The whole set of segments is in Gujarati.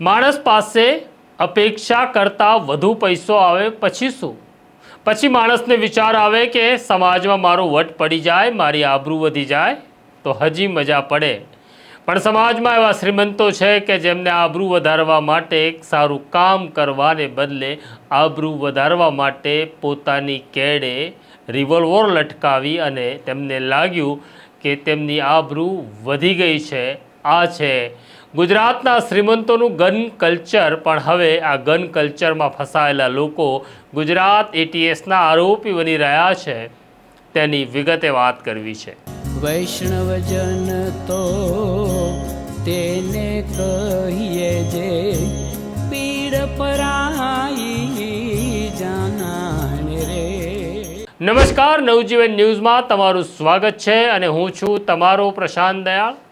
માણસ પાસે અપેક્ષા કરતાં વધુ પૈસો આવે પછી શું? પછી માણસને વિચાર આવે કે સમાજમાં મારો વટ પડી જાય, મારી આબરૂ વધી જાય, તો હજી મજા પડે. પણ સમાજમાં એવા શ્રીમંતો છે કે જેમને આબરૂ વધારવા માટે સારું કામ કરવાને બદલે આબરૂ વધારવા માટે પોતાની કેડે રિવોલ્વર લટકાવી અને તેમને લાગ્યું કે તેમની આબરૂ વધી ગઈ છે, આ છે. ગુજરાતના શ્રીમંતોનું ગન કલ્ચર પણ હવે આ ગન કલ્ચરમાં ફસાયેલા લોકો ગુજરાત એટીએસના આરોપી બની રહ્યા છે તેની વિગતે વાત કરવી છે. વૈષ્ણવજન તો તેને કહીએ જે પીડ પરાઈ જાનાને રે. નમસ્કાર નવજીવન ન્યૂઝમાં તમારું સ્વાગત છે અને હું છું તમારો પ્રશાંત દયાળ.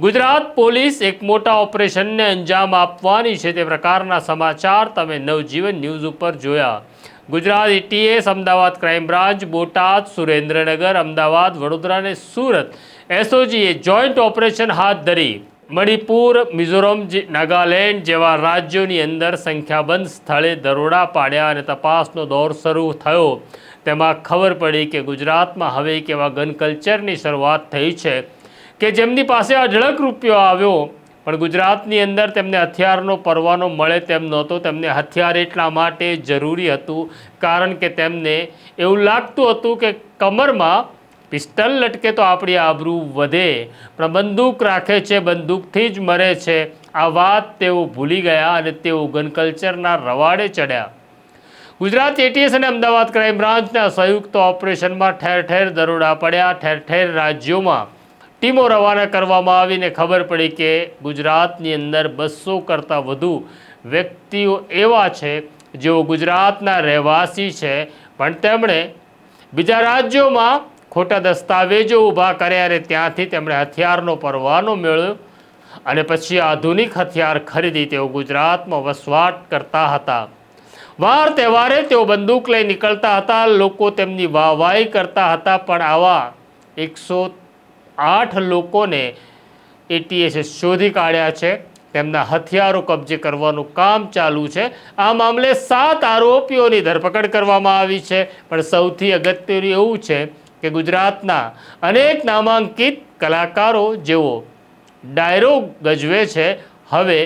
ગુજરાત પોલીસ એક મોટા ઓપરેશનને અંજામ આપવાની છે તે પ્રકારના સમાચાર તમે નવજીવન ન્યૂઝ ઉપર જોયા. Gujarat ATS Ahmedabad crime branch, Botad, Surendranagar, Ahmedabad, Vadodara અને સુરત એસઓજીએ જોઈન્ટ ઓપરેશન હાથ ધરી. મણિપુર, મિઝોરમ નાગાલેન્ડ જેવા રાજ્યોની અંદર સંખ્યાબંધ સ્થળે દરોડા પાડ્યા અને તપાસનો દોર શરૂ થયો. તેમાં ખબર પડી કે ગુજરાતમાં હવે એક એવા ગન કલ્ચરની શરૂઆત થઈ છે. કે જેમની પાસે અઢળક રૂપિયો આવ્યો, પણ ગુજરાતની અંદર તેમને હથિયારનો પરવાનો મળે તેમ નહોતો, તેમને હથિયાર એટલા માટે જરૂરી હતું, કારણ કે તેમને એવું લાગતું હતું કે કમરમાં પિસ્તલ લટકે તો આપણી આબરૂ વધે પણ બંદૂક રાખે છે, બંદૂકથી જ મરે છે. આ વાત તેઓ ભૂલી ગયા અને તેઓ ગન કલ્ચરના રવાડે ચડ્યા. ગુજરાત એટીએસ અને અમદાવાદ ક્રાઇમ બ્રાન્ચના સંયુક્ત ઓપરેશનમાં ઠેર ઠેર દરોડા પડ્યા, ઠેર ઠેર રાજ્યોમાં ટીમો રવાના કરવામાં આવીને ખબર પડી કે ગુજરાતની અંદર બસો કરતાં વધુ વ્યક્તિઓ એવા છે જેઓ ગુજરાતના રહેવાસી છે. પણ તેમણે બીજા રાજ્યોમાં ખોટા દસ્તાવેજો ઊભા કર્યા અને ત્યાંથી તેમણે હથિયારનો પરવાનો મેળવ્યો અને પછી આધુનિક હથિયાર ખરીદી તેઓ ગુજરાતમાં વસવાટ કરતા હતા. વાર તહેવારે તેઓ બંદૂક લઈ નીકળતા હતા. લોકો તેમની વાહવાહી કરતા હતા. પણ આવા એકસો આઠ લોકોને એટીએસે શોધી કાઢ્યા છે. તેમના હથિયારો કબજે કરવાનું કામ ચાલુ છે. આ મામલે સાત આરોપીઓની ધરપકડ કરવામાં આવી છે. પણ સૌથી અગત્યનું એવું છે કે ગુજરાતના અનેક નામાંકિત કલાકારો જેઓ ડાયરો ગજવે છે, હવે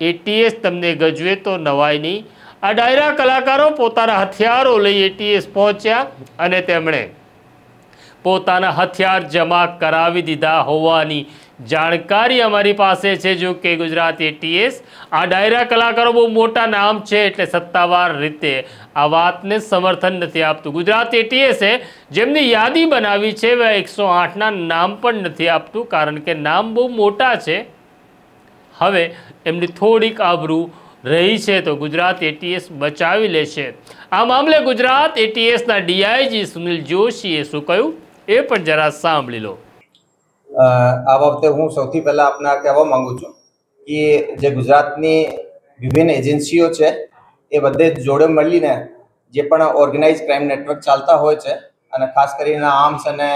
એટીએસ તમને ગજવે તો નવાઈની આ ડાયરા કલાકારો પોતાના હથિયારો લઈ એટીએસ પહોંચ્યા અને તેમણે પોતાના હથિયાર જમા કરાવી દીધા હોવાની જાણકારી અમારી પાસે છે. જો કે ગુજરાત એટીએસ આ ડાયરા કલાકારો બહુ મોટા નામ છે એટલે સત્તાવાર રીતે આ વાતને સમર્થન નથી આપતું. ગુજરાત એટીએસે જેમની યાદી બનાવી છે એકસો આઠના નામ પણ નથી આપતું, કારણ કે નામ બહુ મોટા છે. હવે એમની થોડીક આબરૂ રહી છે તો ગુજરાત એટીએસ બચાવી લેશે. આ મામલે ગુજરાત એટીએસના ડીઆઈજી સુનિલ જોશીએ શું કહ્યું? એ પણ જરા સાંભળી લો. આ બાબતે હું સૌથી પહેલા આપને કહેવા માંગુ છું કે જે ગુજરાતની વિભિન્ન એજન્સીઓ છે, એ બધે જોડે મળીને જે પણ ઓર્ગેનાઇઝ ક્રાઇમ નેટવર્ક ચાલતા હોય છે અને ખાસ કરીને આર્મ્સ અને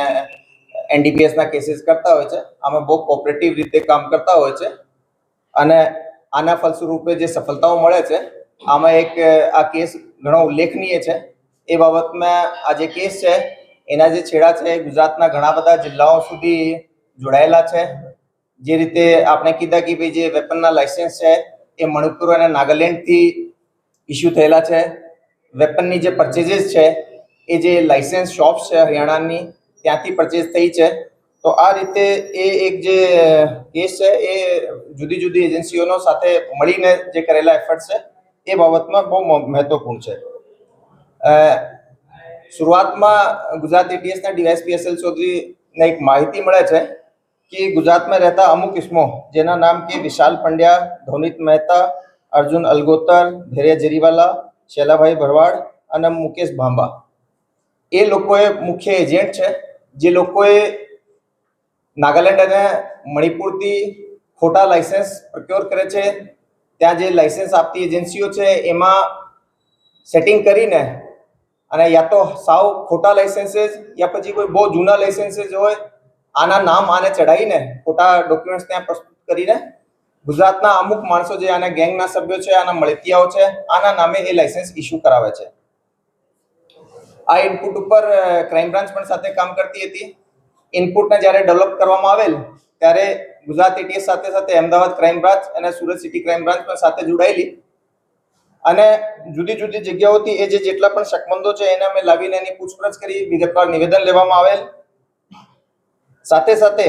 એનડીપીએસના કેસીસ કરતા હોય છે, આમાં બહુ કોઓપરેટિવ રીતે કામ કરતા હોય છે અને આના ફલસ્વરૂપે જે સફળતાઓ મળે છે, આમાં એક આ કેસ ઘણો ઉલ્લેખનીય છે. એ બાબતમાં આ જે કેસ છે એના જે છેડા છે એ ગુજરાતના ઘણા બધા જિલ્લાઓ સુધી જોડાયેલા છે. જે રીતે આપણે કીધા કે ભાઈ જે વેપનના લાયસન્સ છે, એ મણિપુર અને નાગાલેન્ડથી ઇસ્યુ થયેલા છે. વેપનની જે પરચેજીસ છે, એ જે લાયસન્સ શોપ્સ છે હરિયાણાની, ત્યાંથી પરચેઝ થઈ છે. તો આ રીતે એ એક જે કેસ છે, એ જુદી જુદી એજન્સીઓનો સાથે મળીને જે કરેલા એફર્ટ છે, એ બાબતમાં બહુ મહત્વપૂર્ણ છે. શરૂઆતમાં ગુજરાત એટીએસના ડીવાયસપી એસએલ ચૌધરીને એક માહિતી મળે છે કે ગુજરાતમાં રહેતા અમુક ઇસમો, જેના નામ કે વિશાલ પંડ્યા ધોનિત મહેતા, અર્જુન અલગોતર, ધૈર્ય જરીવાલા, શૈલાભાઈ ભરવાડ અને મુકેશ ભાંબા એ લોકોએ મુખ્ય એજન્ટ છે. જે લોકોએ નાગાલેન્ડ અને મણિપુરથી ખોટા લાયસન્સ પ્રક્યોર કરે છે. ત્યાં જે લાયસન્સ આપતી એજન્સીઓ છે, એમાં સેટિંગ કરીને અને યા તો સાવ ખોટા લાઇસન્સીસ યા પછી કોઈ બહુ જૂના લાઇસન્સીસ હોય, આના નામ આને ચડાવીને ખોટા ડોક્યુમેન્ટ્સ ત્યાં પ્રસ્તુત કરીને ગુજરાતના અમુક માણસો જે આના ગેંગના સભ્યો છે, આના મળતિયાઓ છે, આના નામે એ લાઇસન્સ ઇસ્યુ કરાવે છે. આ ઇનપુટ ઉપર ક્રાઇમ બ્રાન્ચ પણ સાથે કામ કરતી હતી. ઇનપુટને જ્યારે ડેવલપ કરવામાં આવેલ, ત્યારે ગુજરાત એટીએસ સાથે સાથે અમદાવાદ ક્રાઇમ બ્રાન્ચ અને સુરત સિટી ક્રાઇમ બ્રાન્ચ પણ સાથે જોડાયેલી. અને જુદી જુદી જગ્યાઓથી એ જે જેટલા પણ શકમંદો છે, એને અમે લાવીને એની પૂછપરછ કરી, વિગતવાર નિવેદન લેવામાં આવેલ. સાથે સાથે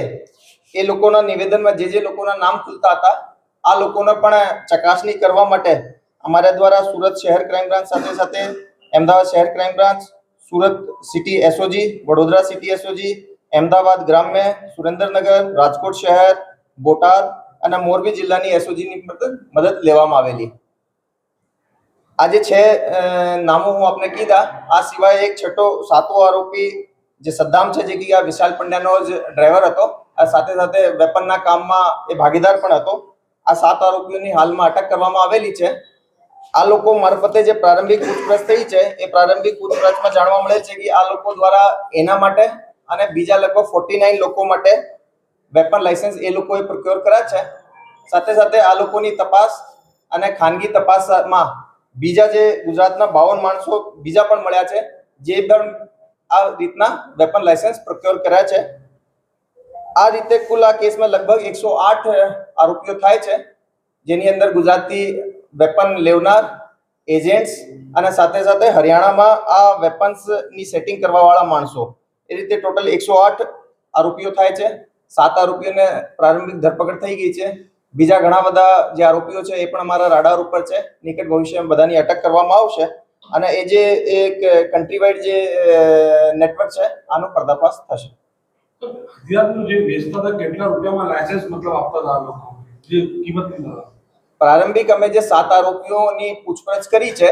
એ લોકોના નિવેદનમાં જે જે લોકોના નામ ખુલતા હતા, આ લોકોને પણ ચકાસણી કરવા માટે અમારા દ્વારા સુરત શહેર ક્રાઇમ બ્રાન્ચ સાથે સાથે અમદાવાદ શહેર crime branch, Surat city SOG, Vadodara city SOG, Ahmedabad ગ્રામ્ય, સુરેન્દ્રનગર, રાજકોટ શહેર, બોટાદ અને મોરબી જિલ્લાની એસઓજીની મદદ લેવામાં આવેલી. આજે છે નામો હું આપને કીધા. આ સિવાય એક છઠ્ઠો, સાતો આરોપી જે સદ્દામ છે, જે કે આ વિશાલ પંડ્યાનો જ ડ્રાઈવર હતો. આ સાથે સાથે વેપનના કામમાં એ ભાગીદાર પણ હતો. આ સાત આરોપીઓની હાલમાં અટક કરવામાં આવેલી છે. આ લોકો મારફતે જે પ્રારંભિક પૂછપરછ થઈ છે, એ પ્રારંભિક પૂછપરછમાં જાણવા મળે છે કે આ લોકો દ્વારા એના માટે અને બીજા લગભગ ફોર્ટી નાઇન લોકો માટે વેપન લાઇસન્સ એ લોકોએ પ્રોક્યોર કર્યા છે. સાથે સાથે આ લોકોની તપાસ અને ખાનગી તપાસમાં બીજા જે ગુજરાતના બાવન માણસો બીજા પણ મળ્યા છે, જે પણ આ રીતના વેપન લાયસન્સ પ્રોક્યોર કર્યા છે. આ રીતે કુલ આ કેસમાં લગભગ એકસો આઠ આરોપીઓ થાય છે, જેની અંદર ગુજરાતી વેપન લેવનાર એજન્ટ્સ અને સાથે સાથે હરિયાણામાં આ વેપન્સની સેટિંગ કરવાવાળા માણસો. એ રીતે ટોટલ એકસો આઠ આરોપીઓ થાય છે, સાત આરોપીઓને પ્રારંભિક ધરપકડ થઈ ગઈ છે. બીજા ઘણા બધા જે આરોપીઓ છે એ પણ અમારા રાડાર ઉપર છે. નિકટ ભવિષ્યમાં બધાની અટક કરવામાં આવશે. અને એ જે એક કન્ટ્રી વાઇડ જે નેટવર્ક છે આનો પર્દાફાશ થશે. જે વેચતા હતા કેટલા રૂપિયામાં લાયસન્સ મતલબ આપતા હતા લોકો? જે કિંમત પ્રારંભિક અમે જે સાત આરોપીઓની પૂછપરછ કરી છે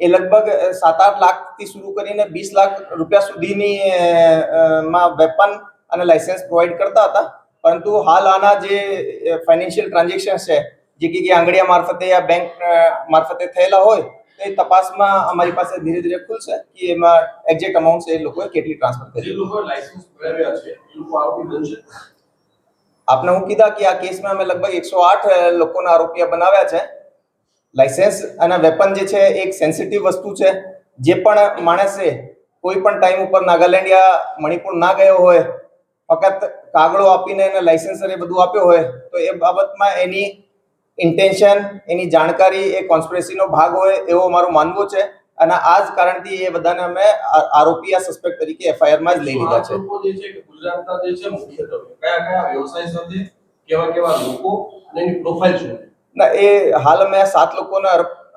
એ લગભગ સાત આઠ લાખથી શરૂ કરીને વીસ લાખ રૂપિયા સુધીની માં વેપન અને લાયસન્સ પ્રોવાઈડ કરતા હતા. પરંતુ હાલ આના જે ફાઇનાન્શિયલ ટ્રાન્ઝેક્શન છે જે કે આંગળીયા મારફતે યા બેંક મારફતે થયેલા હોય તો એ તપાસમાં અમારી પાસે ધીરે ધીરે ખુલશે કે એમાં એક્ઝેક્ટ અમાઉન્ટ એ લોકોએ કેટલી ટ્રાન્સફર કરી. જે લોકો લાયસન્સ મેળવ્યા છે એ લોકો આરોપી બનશે? આપને હું કીધા કે આ કેસમાં અમે લગભગ એકસો આઠ લોકોના આરોપીઓ બનાવ્યા છે. લાયસન્સ અને વેપન જે છે એક સેન્સિટિવ વસ્તુ છે. જે પણ માણસે કોઈ પણ ટાઈમ ઉપર નાગાલેન્ડ યા મણિપુર ના ગયો હોય ફક્ત કાગળો આપીને એને લાયસન્સ એ બધું આપ્યો હોય તો એ બાબતમાં એની ઇન્ટેન્શન એની જાણકારી એ કોન્સ્પિરસીનો ભાગ હોય એવો મારું માનવું છે. અને આ જ કારણથી એ બધાને અમે આરોપી આ સસ્પેક્ટ તરીકે એફઆઈઆરમાં જ લઈ લીધા છે. જે છે કે ગુજરાતના જે છે મુખ્યત્વે કયા કયા વ્યવસાય સાથે કેવા કેવા લોકો અને એની પ્રોફાઇલ શું? ના એ હાલ અમે સાત લોકોને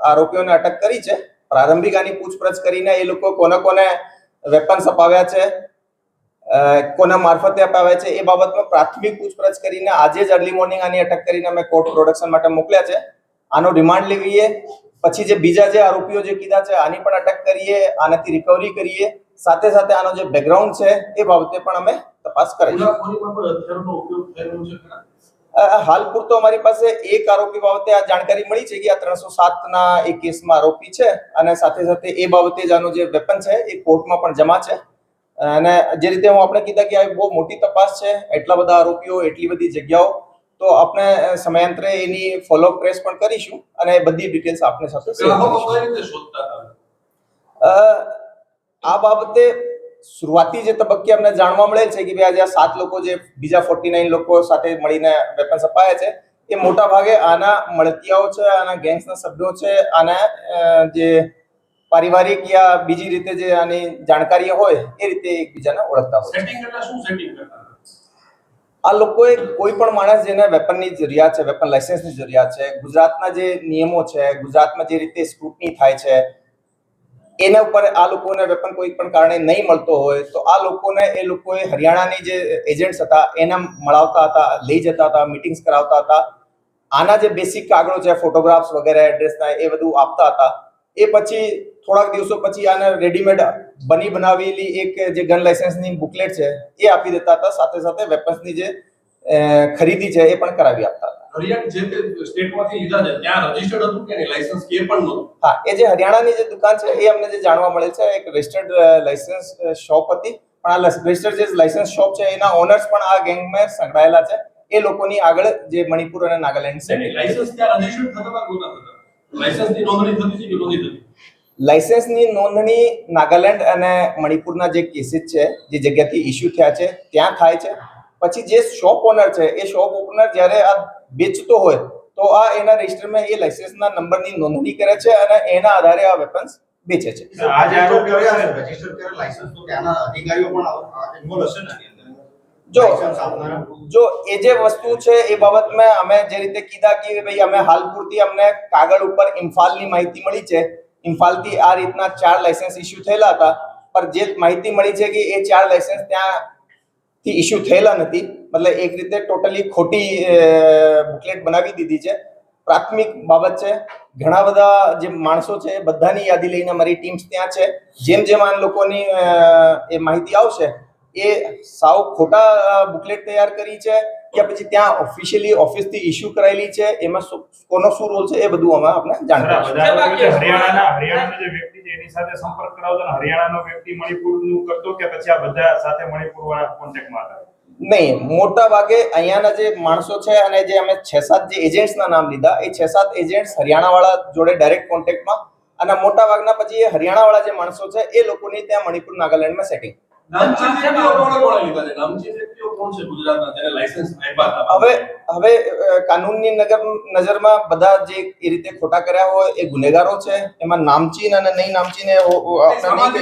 આરોપીઓને અટક કરી છે. પ્રારંભિક આની પૂછપરછ કરીને એ લોકો કોને કોને વેપન્સ અપાવ્યા છે કોના મારફતે અપાવે છે એ બાબતમાં પ્રાથમિક પૂછપરછ કરીને આજે જ અર્લી મોર્નિંગ આની અટક કરીને અમે કોર્ટ પ્રોડક્શન માટે મોકલ્યા છે. આનો રિમાન્ડ લેવીએ. પછી જે બીજા જે આરોપીઓ જે કીધા છે આની પણ અટક કરીએ આનાથી રિકવરી કરીએ. સાથે સાથે આનો જે બેકગ્રાઉન્ડ છે એ બાબતે પણ અમે તપાસ કરીશું હાલ પૂરતો અમારી પાસે એક આરોપી બાબતે આ જાણકારી મળી છે કે આ ત્રણસો સાત ના એક કેસમાં આરોપી છે. અને સાથે સાથે એ બાબતે જ આનો જે વેપન છે એ કોર્ટમાં પણ જમા છે. અને જે રીતે હું આપણે કીધા કે આ બહુ મોટી તપાસ છે એટલા બધા આરોપીઓ એટલી બધી જગ્યાઓ તો આપણે સમયાંતરે એની ફોલો ટ્રેસ પણ કરીશું અને બધી ડિટેલ્સ આપને સાથે આ બાબતે શરૂઆતી જે તબક્કે અમને જાણવા મળે છે કે ભાઈ આજે આ સાત લોકો જે બીજા ફોર્ટી નાઇન લોકો સાથે મળીને વેપન્સ અપાયા છે એ મોટા ભાગે આના મળતિયાઓ છે આના ગેંગ્સના સભ્યો છે આના જે પારિવારિક યા બીજી રીતે જે આની જાણકારી હોય એ રીતે એકબીજાને ઓળખતા હોય સેટિંગ એટલે શું સેટિંગ કરતા? આ લોકોએ કોઈ પણ માણસ જેને વેપનની જરૂરિયાત છે વેપન લાયસન્સની જરૂરિયાત છે ગુજરાતના જે નિયમો છે ગુજરાતમાં જે રીતે સ્ક્રુટની થાય છે એના ઉપર આ લોકોને વેપન કોઈ પણ કારણે નહીં મળતો હોય તો આ લોકોને એ લોકોએ હરિયાણાની જે એજન્ટ્સ હતા એના મળાવતા હતા લઈ જતા હતા મિટિંગ્સ કરાવતા હતા આના જે બેસિક કાગળો છે ફોટોગ્રાફ્સ વગેરે એડ્રેસના એ બધું આપતા હતા એ પછી થોડાક દિવસો પછી આને રેડીમેડ બની બનાવેલી એક જે ગન લાયસન્સની બુકલેટ છે એ આપી દેતા હતા. સાથે સાથે વેપન્સની જે ખરીદી છે એ પણ કરાવી આપતા હતા. હરિયાણા જે સ્ટેટમાંથી લીધા છે ત્યાં રજીસ્ટર્ડ હતું કે લાયસન્સ કે પણ નહોતું? હા એ જે હરિયાણાની જે દુકાન છે એ અમને જે જાણવા મળે છે એક રજિસ્ટર્ડ લાયસન્સ શોપ હતી. પણ આ રજિસ્ટર્ડ જે લાયસન્સ શોપ છે એના ઓનર્સ પણ આ ગેંગમાં સંકળાયેલા છે. એ લોકોની આગળ જે મણિપુર અને નાગાલેન્ડ છે. લાયસન્સ ત્યાં રજીસ્ટર્ડ થતા નહોતા થતા? લાયસન્સની નોંધણી થતી છે કે નોંધી થતી? લાયસન્સની નોંધણી નાગાલેન્ડ અને મણિપુરના જે કેસીસ છે જે જગ્યાથી ઇસ્યુ થયા છે ત્યાં થાય છે. પછી જે શોપ ઓનર છે એ શોપ ઓનર જ્યારે આ વેચતો હોય તો આ એના રજિસ્ટરમાં એ લાયસન્સના નંબરની નોંધણી કરે છે અને એના આધારે આ વેપન્સ વેચે છે. આ જે આરોપીઓ રહ્યા છે રજિસ્ટર કરેલ લાયસન્સ તો ત્યાંના અધિકારીઓ પણ ઇન્વોલ્વ હશે ને જો જો એ જે વસ્તુ છે એ બાબતમાં અમે જે રીતે કીધા કે ભાઈ અમે હાલ પૂરતી અમને કાગળ ઉપર ઇમ્ફાલની માહિતી મળી છે ઇમ્ફાલથી આ રીતના ચાર લાયસન્સ ઇસ્યુ થયેલા હતા. પણ જે માહિતી મળી છે કે એ ચાર લાયસન્સ ત્યાં થી ઇસ્યુ થયેલા નથી. મતલબ એક રીતે ટોટલી ખોટી બુકલેટ બનાવી દીધી છે. પ્રાથમિક બાબત છે, ઘણા બધા જે માણસો છે બધાની યાદી લઈને અમારી ટીમ્સ ત્યાં છે. જેમ જેમ આ લોકોની એ માહિતી આવશે, એ સાવ ખોટા બુકલેટ તૈયાર કરી છે. કે પછી ત્યાં ઓફિશિયલી ઓફિસથી ઇસ્યુ કરાયેલી છે એમાં કોનો શું રોલ છે એ બધું અમે આપણે જાણ બરાબર. કરીશું બધા લોકો જે હરિયાણાના હરિયાણાનો જે વ્યક્તિ છે એની સાથે સંપર્ક કરાવતો અને હરિયાણાનો વ્યક્તિ મણિપુરનું કરતો કે પછી આ બધા સાથે મણિપુર વાળા કોન્ટેક્ટમાં હતા? નહીં મોટા ભાગે અહીંયાના જે માણસો છે અને જે અમે છ સાત જે એજન્ટ્સના નામ લીધા એ છ સાત એજન્ટ્સ હરિયાણાવાળા જોડે ડાયરેક્ટ કોન્ટેક્ટમાં અને મોટા ભાગના પછી એ હરિયાણાવાળા જે માણસો છે એ લોકોની ત્યાં મણિપુર નાગાલેન્ડમાં સેટિંગ નામચીન વ્યક્તિઓ કોણે કોણે લીધા છે? નામચીન વ્યક્તિઓ કોણ છે ગુજરાતના? જેને લાયસન્સ આપ્યા હતા. હવે હવે કાનૂનની નજર નજરમાં બધા જે એ રીતે ખોટા કર્યા હોય એ ગુનેગારો છે? એમાં નામચીન અને નહીં નામચીન એ આપણે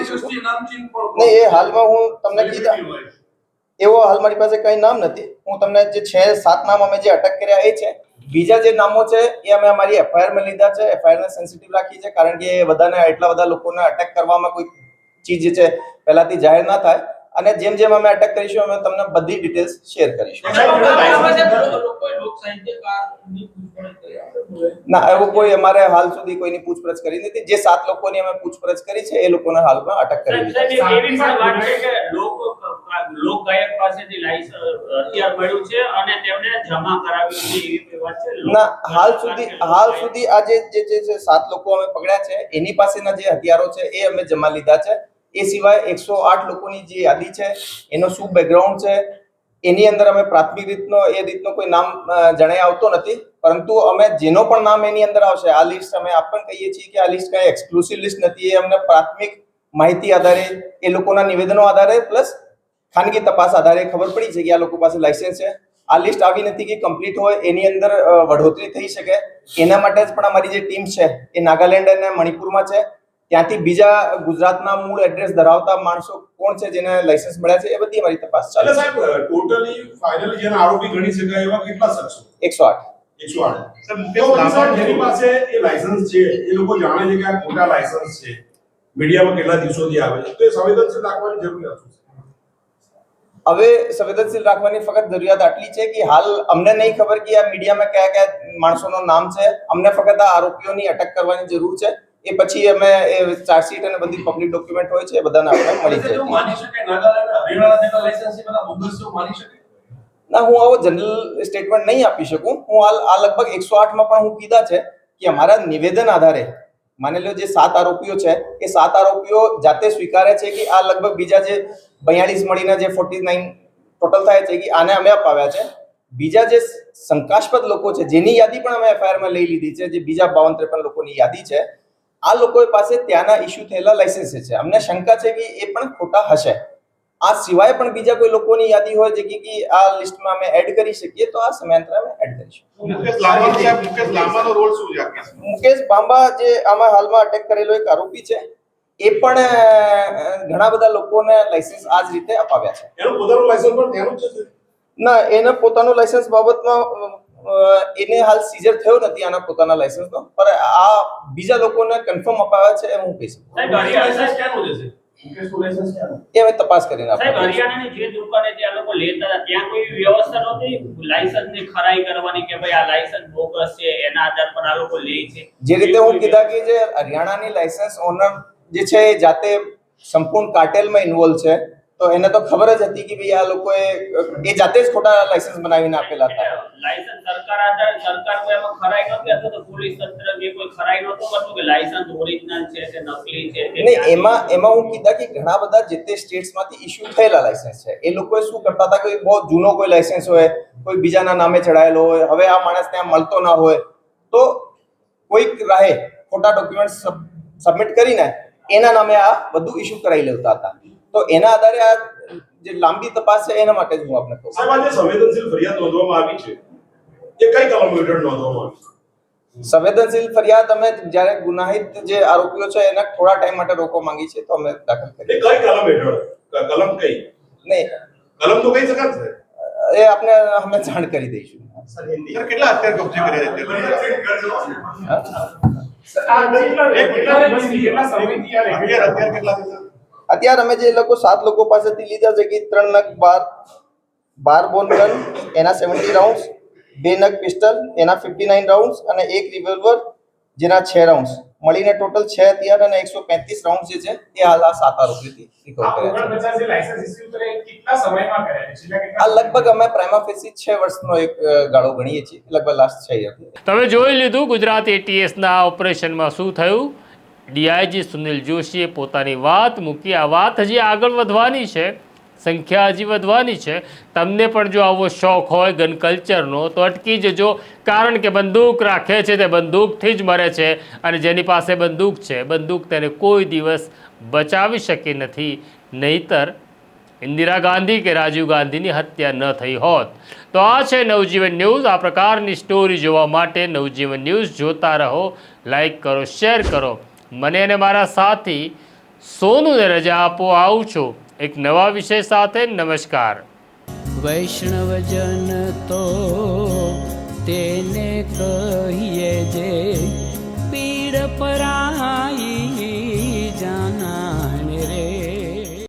એ હાલમાં હું તમને કીધા. એવો હાલ મારી પાસે કઈ નામ નથી. હું તમને જે છે સાત નામ અમે જે અટક કર્યા એ છે. બીજા જે નામો છે એ અમે અમારી એફઆઈઆરમાં લીધા છે. એફઆઈઆર ને સેન્સિટિવ રાખી છે કારણ કે એ બધાને એટલા બધા લોકોને અટેક કરવામાં કોઈ ચીજ છે પહેલાથી જાહેર ના થાય. અને જેમ જેમ અમે અટેક કરીશું અમે તમને બધી ડિટેલ્સ શેર કરીશું. ના એવું કોઈ અમારે હાલ સુધી કોઈની પૂછપરછ કરી નથી. જે સાત લોકોની અમે પૂછપરછ કરી છે એ લોકોને હાલમાં અટક કરી સાહેબ, દીધા સાહેબ, એવી પણ વાત છે કે લોક લોક ગાયક પાસેથી હથિયાર મળ્યું છે અને તેમને જમા કરાવ્યું છે એવી વાત છે? ના હાલ સુધી હાલ સુધી આ જે જે જે જે સાત લોકો અમે પકડ્યા છે એની પાસેના જે હથિયારો છે એ અમે જમા લીધા છે. એ સિવાય એકસો આઠ લોકોની જે યાદી છે, એનો શું બેકગ્રાઉન્ડ છે, એની અંદર અમે પ્રાથમિક રીતનો, એ રીતનો કોઈ નામ જણાઈ આવતો નથી. પરંતુ અમે જેનો પણ નામ એની અંદર આવશે, આ લિસ્ટ અમે આપ પણ કહીએ છીએ કે આ લિસ્ટ કઈ એક્સક્લુસિવ લિસ્ટ નથી. એ અમને પ્રાથમિક માહિતી આધારે, એ લોકોના નિવેદનો આધારે પ્લસ ખાનગી તપાસ આધારે ખબર પડી છે કે આ લોકો પાસે લાયસન્સ છે. આ લિસ્ટ આવી નથી કે કમ્પ્લીટ હોય, એની અંદર વઢોતરી થઈ શકે. એના માટે જ પણ અમારી જે ટીમ છે, એ નાગાલેન્ડ અને મણિપુરમાં છે. ત્યાંથી બીજા ગુજરાતના મૂળ એડ્રેસ ધરાવતા માણસો કોણ છે જેને લાયસન્સ મળ્યા છે એ બધી અમારી તપાસ ચાલે છે. સાહેબ ટોટલી ફાઇનલી જેના આરોપી ગણી શકાય એવા કેટલા શખ્સો? એકસો આઠ. એકસો આઠ. સર, તો મુકેશ જેની પાસે એ લાયસન્સ છે એ લોકો જાણે છે કે આ ખોટા લાયસન્સ છે. મીડિયામાં કેટલા દિવસોથી આવે છે. તો એ સંવેદનશીલ રાખવાની જરૂરિયાત છે હવે સંવેદનશીલ રાખવાની ફક્ત જરૂરિયાત આટલી છે કે હાલ અમને નહીં ખબર કે આ મીડિયામાં કયા કયા માણસોનું નામ છે. અમને ફક્ત આ આરોપીઓની અટક કરવાની જરૂર છે. એ પછી અમે એ ચાર્જશીટ અને બધી પબ્લિક ડોક્યુમેન્ટ હોય છે એ બધાને આપણે મળી જાય. માની શકાય નાગાલેન્ડ હરિયાણા જેટલા લાયસન્સ બધા બોગસ માની શકાય ના હું આવો જનરલ સ્ટેટમેન્ટ નહીં આપી શકું. હું હાલ આ લગભગ એકસો આઠમાં પણ હું કીધા છે કે અમારા નિવેદન આધારે માની લો જે સાત આરોપીઓ છે એ સાત આરોપીઓ જાતે સ્વીકારે છે કે આ લગભગ બીજા જે બયાળીસ મળીને જે ફોર્ટી નાઇન ટોટલ થાય છે કે આને અમે અપાવ્યા છે. બીજા જે શંકાસ્પદ લોકો છે જેની યાદી પણ અમે એફઆઈઆરમાં લઈ લીધી છે જે બીજા બાવન ત્રેપન લોકોની યાદી છે આ લોકો પાસે ત્યાંના ઇસ્યુ થયેલા લાયસન્સ છે. અમને શંકા છે કે એ પણ ખોટા હશે. આ સિવાય પણ બીજા કોઈ લોકોની યાદી હોય જે કે આ લિસ્ટમાં અમે એડ કરી શકીએ તો આ સમયાંતરે અમે એડ કરીશું મુકેશ લાંબાનો સાહેબ મુકેશ લાંબાનો રોલ શું છે મુકેશ બાંબા જે આમાં હાલમાં અટેક કરેલો એક આરોપી છે. એ પણ ઘણા બધા લોકોને લાયસન્સ આ જ રીતે અપાવ્યા છે. એનું પોતાનું લાયસન્સ પણ તેનું જ છે? ના એને પોતાનું લાયસન્સ બાબતમાં એને હાલ સીઝર થયો નથી આના પોતાના લાયસન્સનો પણ આ બીજા લોકોને કન્ફર્મ અપાવ્યા છે એમ હું કહી શકું. એ હવે તપાસ કરીને. હરિયાણાની જે દુકાને ત્યાં લોકો લેતા હતા ત્યાં કોઈ વ્યવસ્થા નહોતી? લાયસન્સની ખરાઈ કરવાની કે ભાઈ આ લાયસન્સ બોગસ છે એના આધાર પર આ લોકો લે છે? જે રીતે હું કીધા કે જે હરિયાણાની લાયસન્સ ઓનર જે છે એ જાતે સંપૂર્ણ કાર્ટેલમાં ઇન્વોલ્વ છે. તો એને તો ખબર જ હતી કે ભાઈ આ લોકોએ એ જાતે જ ખોટા લાયસન્સ બનાવીને આપેલા હતા. લાયસન્સ સરકાર આધારે સરકાર કોઈ એમાં ખરાઈ નહોતી અથવા તો પોલીસ તંત્ર કે કોઈ ખરાઈ નહોતું કરતું કે લાયસન્સ ઓરિજિનલ છે કે નકલી છે નહીં એમાં એમાં હું કીધા કે ઘણા બધા જે તે સ્ટેટ્સમાંથી ઇશ્યુ થયેલા લાયસન્સ છે. એ લોકોએ શું કરતા હતા કે બહુ જૂનો કોઈ લાયસન્સ હોય કોઈ બીજાના નામે ચડાયેલો હોય હવે આ માણસ ત્યાં મળતો ના હોય તો કોઈક રાહે ખોટા ડોક્યુમેન્ટ સબમિટ કરીને એના નામે આ બધું ઇશ્યુ કરાવી લેતા હતા. તો એના આધારે આ જે લાંબી તપાસ છે એના માટે જ હું આપને કહું સાહેબ આજે સંવેદનશીલ ફરિયાદ નોંધવામાં આવી છે. એ કઈ કલમ હેઠળ નોંધવામાં આવી સંવેદનશીલ ફરિયાદ અમે જ્યારે ગુનાહિત જે આરોપીઓ છે એને થોડા ટાઈમ માટે રોકવા માંગી છે તો અમે દાખલ કરી કઈ કલમ હેઠળ? કલમ કઈ? નહીં. કલમ તો કહી શકાય છે એ આપને અમે જાણ કરી દઈશું. સર કેટલા અત્યારે કબજે કર્યા છે? કેટલા કેટલા દિવસથી, કેટલા સમયથી આ રેગ્યુલર અત્યારે કેટલા છે સર અત્યારે અમે જે લોકો સાત લોકો પાસેથી લીધા છે કે ત્રણ નગ બાર બાર બોન ગન એના સેવન્ટી રાઉન્ડ્સ બે નગ પિસ્ટલ એના ફિફ્ટી નાઇન રાઉન્ડ્સ અને એક રિવોલ્વર જેના છ રાઉન્ડ્સ મળીને ટોટલ છ હથિયાર અને એકસો પેંત્રીસ રાઉન્ડ જે છે તે હાલ આ સાત આરોપીથી આ લગભગ અમે પ્રાઇમા ફેસી છ વર્ષનો એક ગાળો ગણીએ છીએ. લગભગ લાસ્ટ છ યર તમે જોઈ લીધું ગુજરાત એટીએસના ઓપરેશનમાં શું થયું? ડીઆઈજી સુનિલ જોશીએ પોતાની વાત મૂકી. આ વાત હજી આગળ વધવાની છે, સંખ્યા હજી વધવાની છે. તમને પણ જો આવો શોખ હોય ગન કલ્ચરનો, તો અટકી જજો. કારણ કે બંદૂક રાખે છે તે બંદૂકથી જ મરે છે અને જેની પાસે બંદૂક છે, બંદૂક તેને કોઈ દિવસ બચાવી શકી નથી. નહીતર ઇન્દિરા ગાંધી કે રાજીવ ગાંધીની હત્યા ન થઈ હોત. તો આ છે નવજીવન ન્યૂઝ. આ પ્રકારની સ્ટોરી જોવા માટે નવજીવન ન્યૂઝ જોતા રહો, લાઈક કરો, શેર કરો. મને અને મારા સાથી સોનુને રજા આપો, આવું છું. એક નવા વિષય સાથે નમસ્કાર. વૈષ્ણવજન તો તેને કહીએ જે પીડ પરાઈ